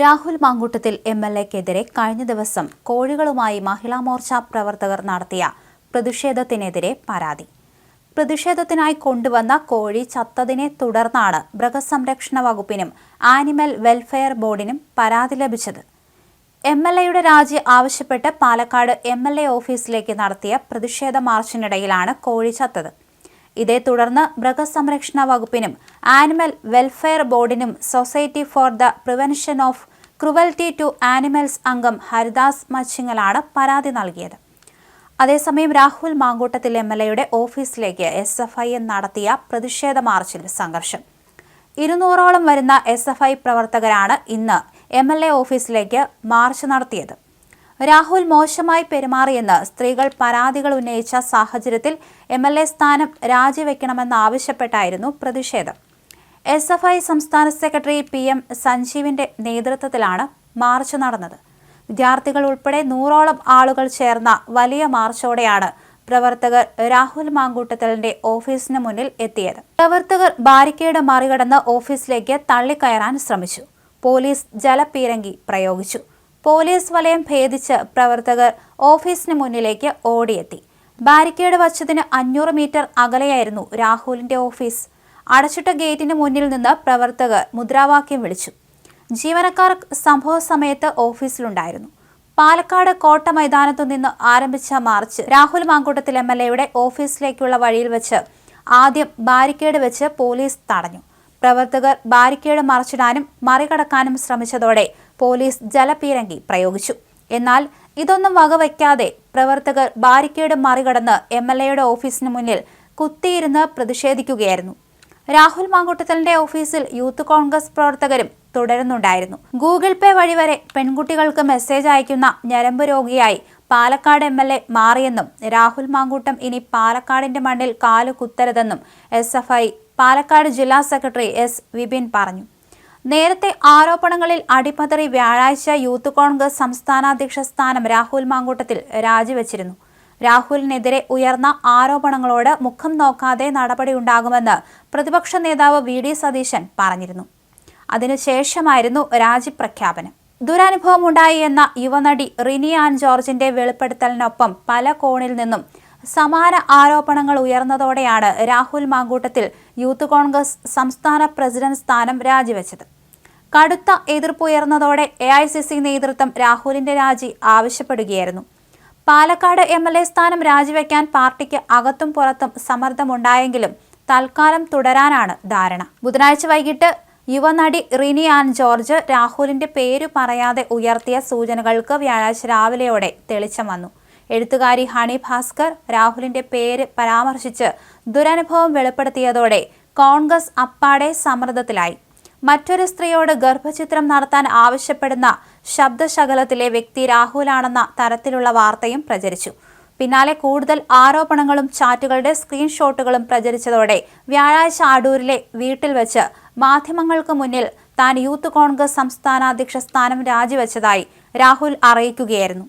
Rahul Mamkootathil M L എക്കെതിരെ കഴിഞ്ഞ ദിവസം കോഴികളുമായി മഹിളാ മോർച്ച പ്രവർത്തകർ നടത്തിയ പ്രതിഷേധത്തിനെതിരെ പരാതി. പ്രതിഷേധത്തിനായി കൊണ്ടുവന്ന കോഴി ചത്തതിനെ തുടർന്നാണ് മൃഗസംരക്ഷണ വകുപ്പിനും ആനിമൽ വെൽഫെയർ ബോർഡിനും പരാതി ലഭിച്ചത്. എം എൽ എയുടെ രാജി ആവശ്യപ്പെട്ട് പാലക്കാട് എം എൽ എ ഓഫീസിലേക്ക് നടത്തിയ പ്രതിഷേധ മാർച്ചിനിടയിലാണ് കോഴി ചത്തത്. ഇതേ തുടർന്ന് മൃഗസംരക്ഷണ വകുപ്പിനും animal welfare ബോർഡിനും society for the prevention of cruelty to animals അംഗം ഹരിദാസ് മച്ചിങ്ങലാണ് പരാതി നൽകിയത്. അതേസമയം രാഹുൽ മാങ്കൂട്ടത്തിൽ എം എൽ എയുടെ ഓഫീസിലേക്ക് എസ് എഫ് ഐ നടത്തിയ പ്രതിഷേധ മാർച്ചിൽ സംഘർഷം. ഇരുന്നൂറോളം വരുന്ന എസ് എഫ് ഐ പ്രവർത്തകരാണ് ഇന്ന് എം എൽ എ ഓഫീസിലേക്ക് മാർച്ച് നടത്തിയത്. രാഹുൽ മോശമായി പെരുമാറിയെന്ന് സ്ത്രീകൾ പരാതികൾ ഉന്നയിച്ച സാഹചര്യത്തിൽ എം എൽ എ സ്ഥാനം രാജിവെക്കണമെന്നാവശ്യപ്പെട്ടായിരുന്നു പ്രതിഷേധം. എസ് എഫ് ഐ സംസ്ഥാന സെക്രട്ടറി പി എം സഞ്ജീവിന്റെ നേതൃത്വത്തിലാണ് മാർച്ച് നടന്നത്. വിദ്യാർത്ഥികൾ ഉൾപ്പെടെ നൂറോളം ആളുകൾ ചേർന്ന വലിയ മാർച്ചോടെയാണ് പ്രവർത്തകർ രാഹുൽ മാങ്കൂട്ടത്തലിന്റെ ഓഫീസിന് മുന്നിൽ എത്തിയത്. പ്രവർത്തകർ ബാരിക്കേഡ് മറികടന്ന് ഓഫീസിലേക്ക് തള്ളിക്കയറാൻ ശ്രമിച്ചു. പോലീസ് ജലപീരങ്കി പ്രയോഗിച്ചു. പോലീസ് വലയം ഭേദിച്ച് പ്രവർത്തകർ ഓഫീസിന് മുന്നിലേക്ക് ഓടിയെത്തി. ബാരിക്കേഡ് വച്ചതിന് അഞ്ഞൂറ് മീറ്റർ അകലെയായിരുന്നു രാഹുലിന്റെ ഓഫീസ്. അടച്ചിട്ട ഗേറ്റിന് മുന്നിൽ നിന്ന് പ്രവർത്തകർ മുദ്രാവാക്യം വിളിച്ചു. ജീവനക്കാർ സംഭവ സമയത്ത് ഓഫീസിലുണ്ടായിരുന്നു. പാലക്കാട് കോട്ട മൈതാനത്തു നിന്ന് ആരംഭിച്ച march Rahul Mamkootathil M L എയുടെ ഓഫീസിലേക്കുള്ള വഴിയിൽ വെച്ച് ആദ്യം ബാരിക്കേഡ് വെച്ച് പോലീസ് തടഞ്ഞു. പ്രവർത്തകർ ബാരിക്കേഡ് മറച്ചിടാനും മറികടക്കാനും ശ്രമിച്ചതോടെ പോലീസ് ജലപീരങ്കി പ്രയോഗിച്ചു. എന്നാൽ ഇതൊന്നും വകവയ്ക്കാതെ പ്രവർത്തകർ ബാരിക്കേഡ് മറികടന്ന് എം എൽ എയുടെ ഓഫീസിന് മുന്നിൽ കുത്തിയിരുന്ന് പ്രതിഷേധിക്കുകയായിരുന്നു. രാഹുൽ മാങ്കൂട്ടത്തലിന്റെ ഓഫീസിൽ യൂത്ത് കോൺഗ്രസ് പ്രവർത്തകരും തുടരുന്നുണ്ടായിരുന്നു. ഗൂഗിൾ പേ വഴി വരെ പെൺകുട്ടികൾക്ക് മെസ്സേജ് അയക്കുന്ന ഞരമ്പ് രോഗിയായി പാലക്കാട് എം എൽ എ മാറിയെന്നും രാഹുൽ മാങ്കൂട്ടം ഇനി പാലക്കാടിന്റെ മണ്ണിൽ കാലു കുത്തരുതെന്നും എസ് എഫ് ഐ പാലക്കാട് ജില്ലാ സെക്രട്ടറി എസ് വിപിൻ പറഞ്ഞു. നേരത്തെ ആരോപണങ്ങളിൽ അടിപതറി വ്യാഴാഴ്ച യൂത്ത് കോൺഗ്രസ് സംസ്ഥാനാധ്യക്ഷ സ്ഥാനം രാഹുൽ മാങ്കൂട്ടത്തിൽ രാജിവെച്ചിരുന്നു. രാഹുലിനെതിരെ ഉയർന്ന ആരോപണങ്ങളോട് മുഖം നോക്കാതെ നടപടിയുണ്ടാകുമെന്ന് പ്രതിപക്ഷ നേതാവ് വി ഡി സതീശൻ പറഞ്ഞിരുന്നു. അതിനുശേഷമായിരുന്നു രാജിപ്രഖ്യാപനം ദുരനുഭവമുണ്ടായി എന്ന യുവനടി റിനി ആൻ ജോർജിന്റെ വെളിപ്പെടുത്തലിനൊപ്പം പല കോണിൽ നിന്നും സമാന ആരോപണങ്ങൾ ഉയർന്നതോടെയാണ് രാഹുൽ മാങ്കൂട്ടത്തിൽ യൂത്ത് കോൺഗ്രസ് സംസ്ഥാന പ്രസിഡന്റ് സ്ഥാനം രാജിവെച്ചത്. കടുത്ത എതിർപ്പുയർന്നതോടെ എ ഐ സി സി നേതൃത്വം രാഹുലിന്റെ രാജി ആവശ്യപ്പെടുകയായിരുന്നു. പാലക്കാട് എം എൽ എ സ്ഥാനം രാജിവെക്കാൻ പാർട്ടിക്ക് അകത്തും പുറത്തും സമ്മർദ്ദമുണ്ടായെങ്കിലും തൽക്കാലം തുടരാനാണ് ധാരണ. ബുധനാഴ്ച വൈകിട്ട് യുവനടി റിനി ആൻ ജോർജ് രാഹുലിന്റെ പേര് പറയാതെ ഉയർത്തിയ സൂചനകൾക്ക് വ്യാഴാഴ്ച രാവിലെയോടെ തെളിച്ചം വന്നു. എഴുത്തുകാരി ഹണി ഭാസ്കർ രാഹുലിന്റെ പേര് പരാമർശിച്ച് ദുരനുഭവം വെളിപ്പെടുത്തിയതോടെ കോൺഗ്രസ് അപ്പാടെ സമ്മർദ്ദത്തിലായി. മറ്റൊരു സ്ത്രീയോട് ഗർഭചിത്രം നടത്താൻ ആവശ്യപ്പെടുന്ന ശബ്ദശകലത്തിലെ വ്യക്തി രാഹുലാണെന്ന തരത്തിലുള്ള വാർത്തയും പ്രചരിച്ചു. പിന്നാലെ കൂടുതൽ ആരോപണങ്ങളും ചാറ്റുകളുടെ സ്ക്രീൻഷോട്ടുകളും പ്രചരിച്ചതോടെ വ്യാഴാഴ്ച അടൂരിലെ വീട്ടിൽ വെച്ച് മാധ്യമങ്ങൾക്ക് മുന്നിൽ താൻ യൂത്ത് കോൺഗ്രസ് സംസ്ഥാനാധ്യക്ഷ സ്ഥാനം രാജിവെച്ചതായി രാഹുൽ അറിയിക്കുകയായിരുന്നു.